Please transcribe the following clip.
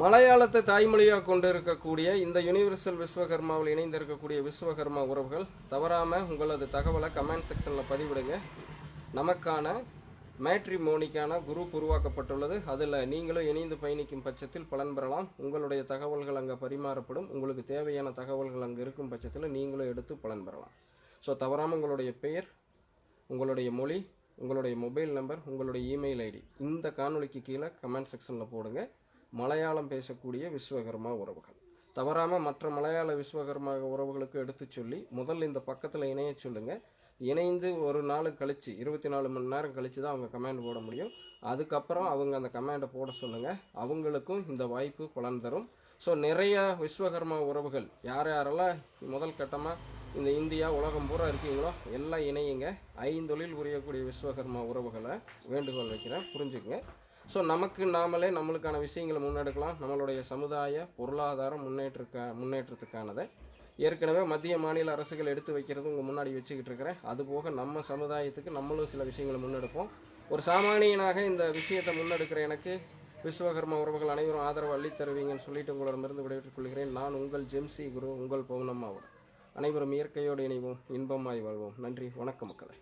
மலையாளத்தை தாய்மொழியாக கொண்டு இருக்கக்கூடிய இந்த யுனிவர்சல் விஸ்வகர்மாவில் இணைந்திருக்கக்கூடிய விஸ்வகர்மா உறவுகள் தவறாமல் உங்களது தகவலை கமெண்ட் செக்ஷனில் பதிவிடுங்க. நமக்கான மேட்ரிமோனிக்கான குரூப் உருவாக்கப்பட்டுள்ளது. அதில் நீங்களும் இணைந்து பயணிக்கும் பட்சத்தில் பலன் பெறலாம். உங்களுடைய தகவல்கள் அங்கே பரிமாறப்படும். உங்களுக்கு தேவையான தகவல்கள் அங்கே இருக்கும் பட்சத்தில் நீங்களும் எடுத்து பலன் பெறலாம். ஸோ தவறாமல் உங்களுடைய பெயர் உங்களுடைய மொழி உங்களுடைய மொபைல் நம்பர் உங்களுடைய இமெயில் ஐடி இந்த காணொலிக்கு கீழே கமெண்ட் செக்ஷனில் போடுங்க. மலையாளம் பேசக்கூடிய விஸ்வகர்மா உறவுகள். தவறாமல் மற்ற மலையாள விஸ்வகர்மா உறவுகளுக்கு எடுத்து சொல்லி முதல்ல இந்த பக்கத்தில் இணைய சொல்லுங்கள் இணைந்து ஒரு நாள் கழிச்சு இருபத்தி நாலு மணி நேரம் கழித்து தான் அவங்க கமாண்ட் போட முடியும். அதுக்கப்புறம் அவங்க அந்த கமாண்டை போட சொல்லுங்கள் அவங்களுக்கும் இந்த வாய்ப்பு பலன் தரும். ஸோ நிறைய விஸ்வகர்மா உறவுகள் யார் யாரெல்லாம் முதல் கட்டமாக இந்த இந்தியா உலகம் பூரா இருக்கீங்களோ எல்லாம் இணையுங்க. ஐந்தொழில் புரியக்கூடிய விஸ்வகர்மா உறவுகளை வேண்டுகோள் வைக்கிறேன். புரிஞ்சுக்குங்க. ஸோ நமக்கு நாமளே நம்மளுக்கான விஷயங்களை முன்னெடுக்கலாம். நம்மளுடைய சமுதாய பொருளாதார முன்னேற்ற முன்னேற்றத்துக்கானதை. ஏற்கனவே மத்திய மாநில அரசுகள் எடுத்து வைக்கிறது உங்கள் முன்னாடி வச்சுக்கிட்டு இருக்கிறேன். அதுபோக நம்ம சமுதாயத்துக்கு நம்மளும் சில விஷயங்களை முன்னெடுப்போம். ஒரு சாமானியனாக இந்த விஷயத்தை முன்னெடுக்கிற எனக்கு விஸ்வகர்மா உறவுகள் அனைவரும் ஆதரவு அள்ளித் தருவீங்கன்னு சொல்லிட்டு உங்களிடமிருந்து விடைபெற்றுக் கொள்கிறேன். நான் உங்கள் ஜெம்சி குரு உங்கள் பௌனம்மாவோட அனைவரும் இயற்கையோடு இணைவோம் இன்பமாய் வாழ்வோம். நன்றி வணக்கம் மக்களை.